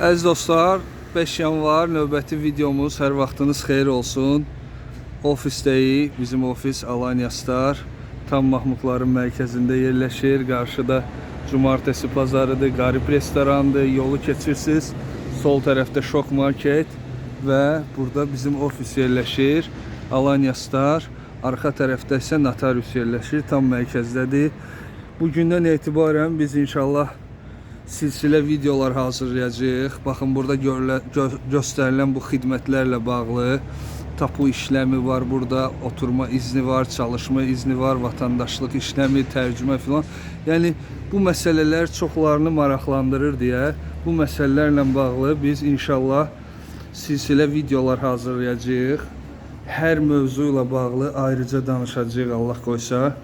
Əziz dostlar, 5 yanvar növbəti videomuz hər vaxtınız xeyir olsun. Ofisdəyik. Bizim ofis Alanya Star. Tam Mahmudların mərkəzində yerləşir. Qarşıda cumartesi pazarıdır, Qarib restorandır. Yolu keçirsiniz. Sol tərəfdə Şok Market və burada bizim ofis yerləşir. Alanya Star. Arxa tərəfdə isə Notarius yerləşir. Tam mərkəzdədir. Bugündən etibarən biz inşallah silsilə videolar hazırlayacağıq. Baxın burada görülə, gö göstərilən bu xidmətlərlə bağlı tapu işləmi var burada, oturma izni var, çalışma izni var, vətəndaşlıq işləmi, tərcümə filan. Yəni bu məsələlər çoxlarını maraqlandırır deyə bu məsələlərlə bağlı biz inşallah silsilə videolar hazırlayacağıq. Hər mövzu ilə bağlı ayrıca danışacağıq Allah qoysa.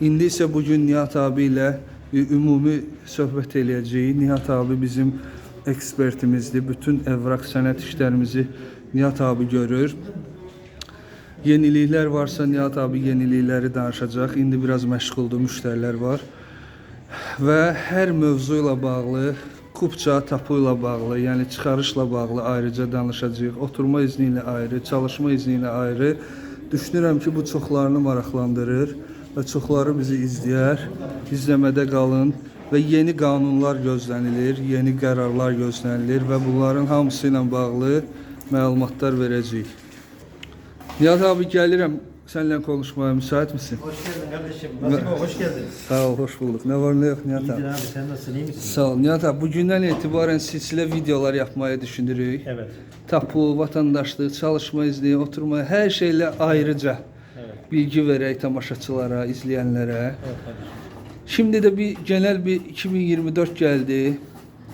İndi isə bu gün Nihat abi ilə ümumi söhbət eləyəcəyik. Nihat abi bizim ekspertimizdir. Bütün evraq sənət işlərimizi Nihat abi görür. Yeniliklər varsa Nihat abi yenilikləri danışacaq. İndi biraz məşğuldur, müştərilər var. Və hər mövzu bağlı, kupça tapu ilə bağlı, yəni çıxarışla bağlı ayrıca danışacağıq. Oturma izni ayrı, çalışma izni ayrı. Düşünürəm ki, bu çoxlarını maraqlandırır və çoxları bizi izləyər. İzləmədə qalın və yeni qanunlar gözlənilir, yeni qərarlar gözlənilir və bunların hamısı ilə bağlı məlumatlar verəcəyik. Nihat abi gəlirəm səninlə konuşmaya müsait misin? Hoş geldin kardeşim. Nasip ol, hoş geldin. Sağ ol, hoş bulduk. Ne var ne yok Nihat İyidir abi? abi, sen nasılsın, iyi misin? Sağ ol Nihat abi. Bugündən etibarən silsilə videolar yapmaya düşünürük. Evet, Tapu, vatandaşlıq, çalışma izni, oturma, hər şeylə ayrıca evet, bilgi verək tamaşaçılara, evet kardeşim. Şimdi de bir genel bir 2024 geldi.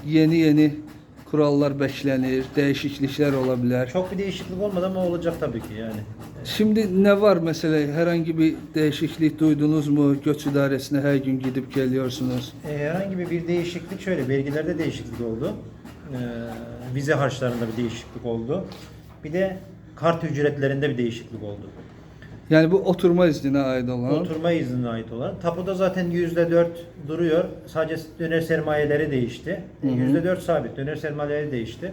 Yeni yeni kurallar beklənir, değişiklikler olabilir. Çok bir değişiklik olmadı ama olacak tabii ki yani. Şimdi ne var mesela herhangi bir değişiklik duydunuz mu? Göç idaresine her gün gidip geliyorsunuz. E, herhangi bir, bir değişiklik şöyle, vergilerde değişiklik oldu. E, vize harçlarında bir değişiklik oldu. Bir de kart ücretlerinde bir değişiklik oldu. Yani bu oturma iznine ait olan. Oturma iznine ait olan. Tapuda zaten %4 duruyor. Sadece döner sermayeleri değişti. E, %4 sabit. Döner sermayeleri değişti.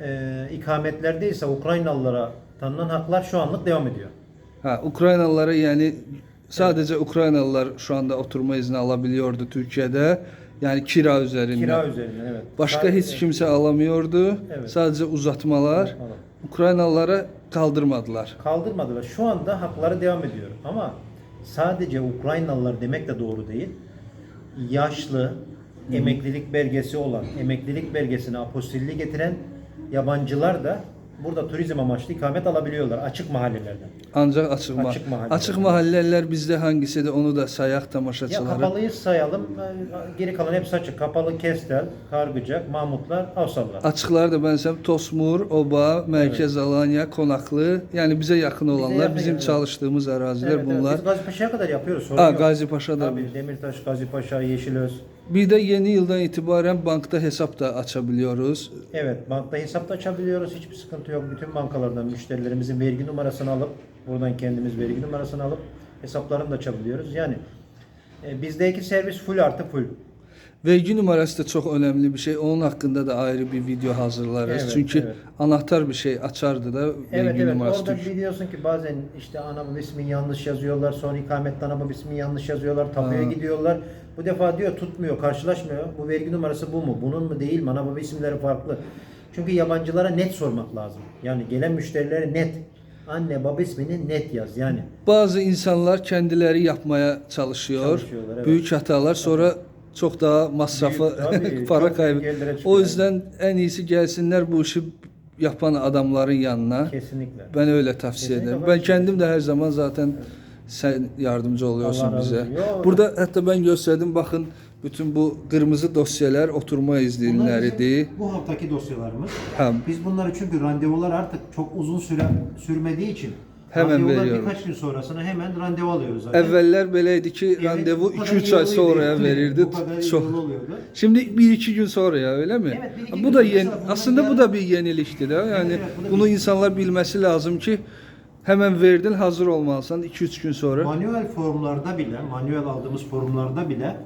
E, ikametlerde ise Ukraynalılara tanınan haklar şu anlık devam ediyor. Ha, Ukraynalılara yani sadece Ukraynalılar şu anda oturma izni alabiliyordu Türkiye'de. Yani kira üzerinden. Kira üzerinden evet. Başka Sa- hiç kimse alamıyordu. Evet. Sadece uzatmalar. Uzatmalar. Ukraynalılara kaldırmadılar. kaldırmadılar. Şu anda hakları devam ediyor. Ama sadece Ukraynalılar demek de doğru değil. Yaşlı, emeklilik belgesi olan, emeklilik belgesine apostilli getiren yabancılar da burada turizm amaçlı ikamet alabiliyorlar açık mahallelerden. Ancak açık, ma- Açık mahalle. açık mahalleler bizde hangisi de onu da sayak Ya tamaşaçıları. kapalıyı sayalım, e, geri kalan hepsi açık. Kapalı Kestel, Kargıcak, Mahmutlar, Avsallar. Açıklar da ben sen Tosmur, Oba, Merkez Alanya, Konaklı yani bize yakın olanlar yakın, bizim evet. çalıştığımız araziler Evet, evet. bunlar. Biz Gazipaşa'ya kadar yapıyoruz. sorun Ha, yok. Gazi Paşa'da. Tabii, Demirtaş, Gazipaşa, Yeşilöz. Bir de yeni yıldan itibaren bankta hesap da açabiliyoruz. Evet, bankta hesap da açabiliyoruz. Hiçbir sıkıntı yok. Bütün bankalardan müşterilerimizin vergi numarasını alıp, buradan kendimiz vergi numarasını alıp hesaplarını da açabiliyoruz. Yani e, bizdeki servis full artı full. Vergi numarası da çok önemli bir şey. Onun hakkında da ayrı bir video hazırlarız. Evet, Çünkü evet. anahtar bir şey açardı da vergi Evet evet numarası. orada Türk- biliyorsun ki bazen işte ana baba ismini yanlış yazıyorlar. Sonra ikametli ana ismini yanlış yazıyorlar. Tapuya Ha. gidiyorlar. Bu defa diyor tutmuyor, karşılaşmıyor. Bu vergi numarası bu mu? Bunun mu değil mi? Ana baba isimleri farklı. Çünkü yabancılara net sormak lazım. Yani gelen müşterilere net. Anne baba ismini net yaz. Yani Bazı insanlar kendileri yapmaya çalışıyor. Evet. Büyük hatalar sonra çok daha masrafı Büyük, tabii, para çok kaybı. O yüzden en iyisi gelsinler bu işi yapan adamların yanına. kesinlikle. Ben öyle tavsiye Kesinlikle ederim. ben- kendim de her zaman zaten sen yardımcı oluyorsun Allah razı bize. olsun. Yo, Burada hatta ben gösterdim bakın bütün bu kırmızı dosyalar oturma Bunlar izinleridir. bizim bu haftaki dosyalarımız. Ha, Biz bunları çünkü randevular artık çok uzun süre sürmediği için Hemen randevular veriyorum. birkaç gün sonrasına hemen randevu alıyoruz zaten. evveller böyleydi ki Evet, randevu bu kadar 2-3 iyi ay sonraya verirdi. Bu kadar iyi Çok. yolu oluyordu. Şimdi bir iki gün sonra ya öyle mi? Evet, bir iki bu gün da sonra. yeni. Mesela bunun Aslında bu da bir yenilikti de. Yani evet, bu da bunu bir- insanlar bilmesi lazım ki hemen verdin hazır olmalısın 2-3 gün sonra. Manuel formlarda bile, manuel aldığımız formlarda bile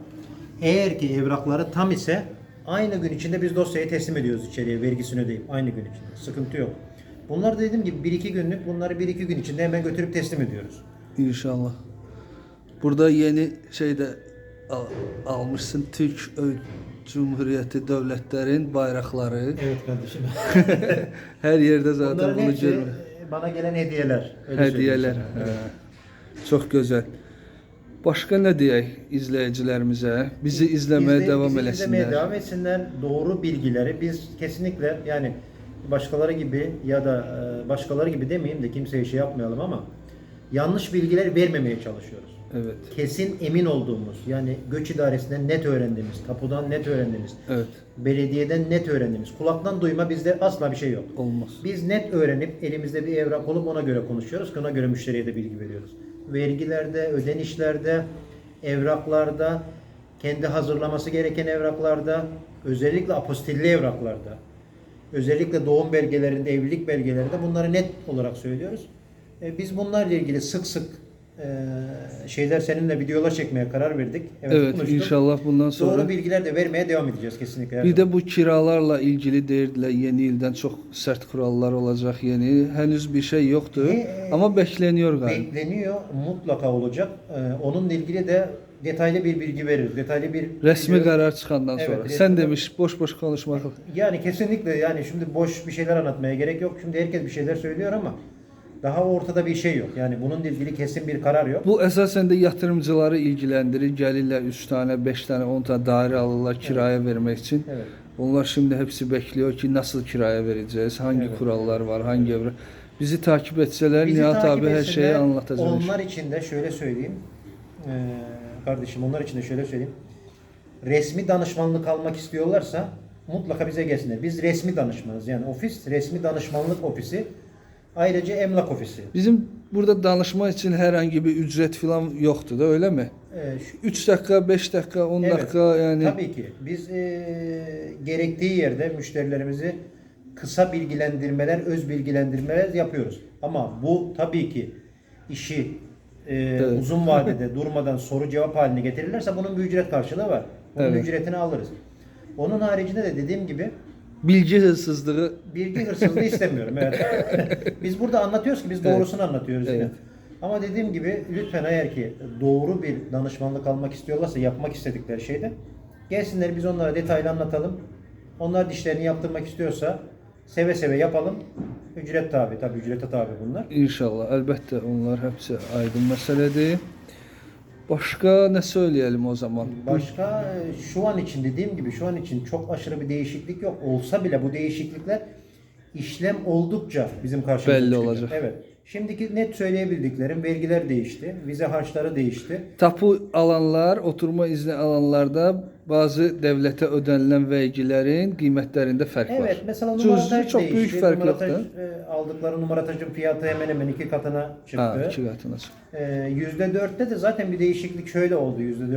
eğer ki evrakları tam ise Aynı gün içinde biz dosyayı teslim ediyoruz içeriye vergisini ödeyip aynı gün içinde. Sıkıntı yok. Bunlar dediğim gibi 1-2 günlük bunları 1-2 gün içinde hemen götürüp teslim ediyoruz. İnşallah. Burada yeni şeyde al- almışsın Türk Cumhuriyeti devletlerin bayrakları. Evet kardeşim. Her yerde zaten Bunların bunu hepsi görme. bana gelen hediyeler. Öyle Hediyeler. Çox gözəl. Başqa nə deyək izləyicilərimizə? Bizi izləməyə Bizde- davam bizi izlemeye eləsinlər. devam etsinler. Doğru bilgileri biz kesinlikle yani başkaları gibi ya da e, başkaları gibi demeyeyim de kimseye şey yapmayalım ama yanlış bilgiler vermemeye çalışıyoruz. Evet. Kesin emin olduğumuz yani göç idaresinden net öğrendiğimiz, tapudan net öğrendiğimiz, Evet. belediyeden net öğrendiğimiz, kulaktan duyma bizde asla bir şey yok. Olmaz. Biz net öğrenip elimizde bir evrak olup ona göre konuşuyoruz. Ona göre müşteriye de bilgi veriyoruz. Vergilerde, ödenişlerde, evraklarda, kendi hazırlaması gereken evraklarda, özellikle apostilli evraklarda, özellikle doğum belgelerinde, evlilik belgelerinde bunları net olarak söylüyoruz. E, biz bunlarla ilgili sık sık e, şeyler seninle videolar çekmeye karar verdik. Evet, konuştuk. inşallah bundan sonra Doğru bilgiler de vermeye devam edeceğiz kesinlikle. Bir də bu kiralarla ilgili deyirdilər yeni ildən çox sərt kurallar olacaq yeni. Henüz bir şey yoxdur, Ee, amma bəkleniyor galiba. bekleniyor mutlaka olacak. Ee, onunla ilgili de detaylı bir bilgi veririz. Detaylı bir Rəsmi video- qərar çıxandan Evet, sonra. resmi qərar- demiş boş-boş konuşmaq. Yani kesinlikle yani şimdi boş bir şeyler anlatmaya gerek yok. Şimdi herkes bir şeyler söylüyor ama daha ortada bir şey yok. Yani bununla ilgili kesin bir karar yok. Bu əsasən də yatırımcıları ilgiləndirir. Gəlirlər 3 tane, 5 tane, 10 tane dairə alırlar kiraya vermək üçün. Evet. Onlar şimdi hepsi bekliyor ki nasıl kiraya vereceğiz, hangi Evet. kurallar var, hangi evre. Bizi takip etseler Bizi Nihat takip abi her etsinler. şeyi anlatacak. Onlar için de şöyle söyleyeyim. Ee, kardeşim onlar için de şöyle söyleyeyim. Resmi danışmanlık almak istiyorlarsa mutlaka bize gelsinler. Biz resmi danışmanız. Yani ofis resmi danışmanlık ofisi. Ayrıca emlak ofisi. Bizim burada danışma için herhangi bir ücret falan yoktu da öyle mi? Şu- 3 dakika, 5 dakika, 10 Evet, dakika yani Tabii ki. Biz e, gerektiği yerde müşterilerimizi kısa bilgilendirmeler, öz bilgilendirmeler yapıyoruz. Ama bu tabii ki işi e, Evet. uzun vadede durmadan soru cevap haline getirirlerse bunun bir ücret karşılığı var. Bunun Evet. ücretini alırız. Onun haricinde de dediğim gibi bilgi hırsızlığı bilgi hırsızlığı istemiyorum. Evet. biz burada anlatıyoruz ki biz Evet. doğrusunu anlatıyoruz. yine. Evet. Ama dediğim gibi lütfen eğer ki doğru bir danışmanlık almak istiyorlarsa yapmak istedikleri şeyde gelsinler biz onlara detaylı anlatalım. Onlar dişlerini yaptırmak istiyorsa seve seve yapalım. Ücret tabi tabi ücrete tabi bunlar. inşallah elbette onlar hepsi aydın meseledir. Başka ne söyleyelim o zaman? Başka e, şu an için dediğim gibi şu an için çok aşırı bir değişiklik yok. Olsa bile bu değişiklikler işlem oldukça bizim karşımıza Belli çıkacak. olacak. Evet. Şimdiki net söyleyebildiklerim vergiler değişti. Vize harçları değişti. Tapu alanlar, oturma izni alanlarda bazı devlete ödenilen vergilerin kıymetlerinde fark var. Evet mesela numarataj çok değişti. büyük fark Numarataj, da. e, aldıkları numaratajın fiyatı hemen hemen iki katına çıktı. Ha, iki katına çıktı. Yüzde dörtte de zaten bir değişiklik şöyle oldu yüzde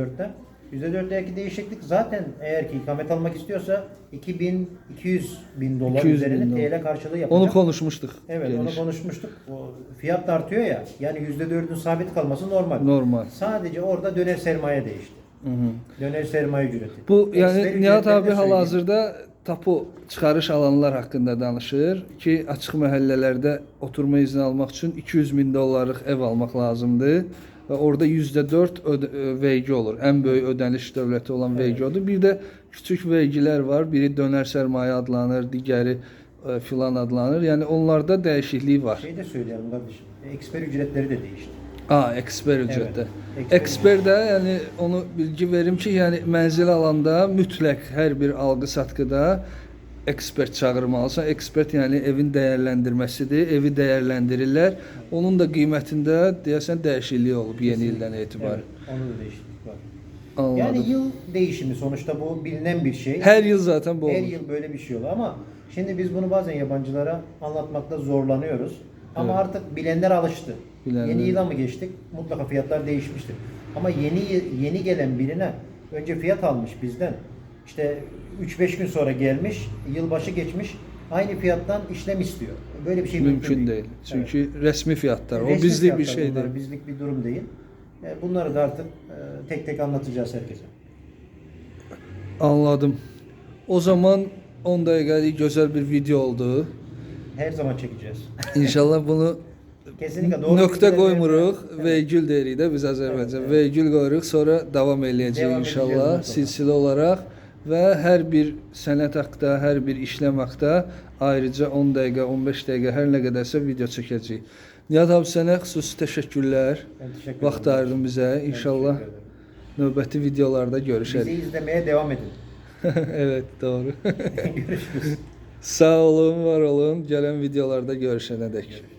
dörtte. Yüzde dörtteki değişiklik zaten eğer ki ikamet almak istiyorsa 2000 200 bin dolar 200 bin üzerine dolar. TL karşılığı yapacak. Onu konuşmuştuk. Evet geniş. onu konuşmuştuk. O fiyat da artıyor ya. Yani yüzde dördün sabit kalması normal. Normal. Sadece orada döner sermaye değişti. Hı hı. Döner sermaye ücreti. Bu yani Eksper Nihat abi hal-hazırda tapu çıxarış alanlar haqqında danışır ki, açıq məhəllələrdə oturma izni almaq üçün 200 min dollarlıq ev almaq lazımdır və orada %4 öd- ö, vergi olur. Ən böyük ödəniş dövləti olan vergi odur. Bir də küçük vergilər var. Biri dönər sərmayə adlanır, digəri ə, filan adlanır. Yəni onlarda dəyişiklik var. Şey de söyleyelim kardeşim. Eksper ücretleri de değişti. A, eksper ücrətdə. eksper Eksper də yəni onu bilgi verim ki, yəni mənzil alanda mütləq hər bir alqı-satqıda ekspert çağırmalısan. Ekspert yəni evin dəyərləndirməsidir. Evi dəyərləndirirlər. Onun da qiymətində deyəsən dəyişiklik olub yeni ildən etibarən. Evet, onun da değişiklik var. Anladım. Yani yıl değişimi sonuçta bu bilinen bir şey. Hər il zaten bu Her olur. yıl böyle bir şey oluyor ama şimdi biz bunu bazen yabancılara anlatmakta zorlanıyoruz. Ama Evet. artık bilenler alıştı. Bilenler- Yeni yıla mı geçtik? Mutlaka fiyatlar değişmiştir. Ama yeni yeni gelen birine önce fiyat almış bizden. İşte 3-5 gün sonra gelmiş, yılbaşı geçmiş. Aynı fiyattan işlem istiyor. Böyle bir şey Mümkün değil. Evet. Çünki rəsmi fiyatlar. O Resmi bizlik bir fiyatlar şey bunlar, deyil. Bizlik bir durum değil. E, Bunları da artık e, tek tek anlatacağız herkese. Anladım. O zaman 10 dəqiqəlik gözəl bir video oldu. Her zaman çekeceğiz. İnşallah bunu Kesinlikle doğru. bilgileri- qoymuruq, Evet. vergül deyirik də biz Azərbaycan. Evet, evet. Vergül qoyuruq, sonra davam eləyəcəyik Devam inşallah edeceğiz mutlaka. silsilə olaraq və hər bir sənət haqqda, hər bir işləm haqqda ayrıca 10 dəqiqə, 15 dəqiqə hər nə qədərsə video çəkəcəyik. Nihat abi sənə xüsusi təşəkkürlər. Ben teşekkür Vaxt ayırdın bizə. İnşallah növbəti videolarda Bizi görüşərik. izlemeye devam edin. evet, doğru. Görüşürüz. Sağ olun, var olun. Gələn videolarda görüşənədək.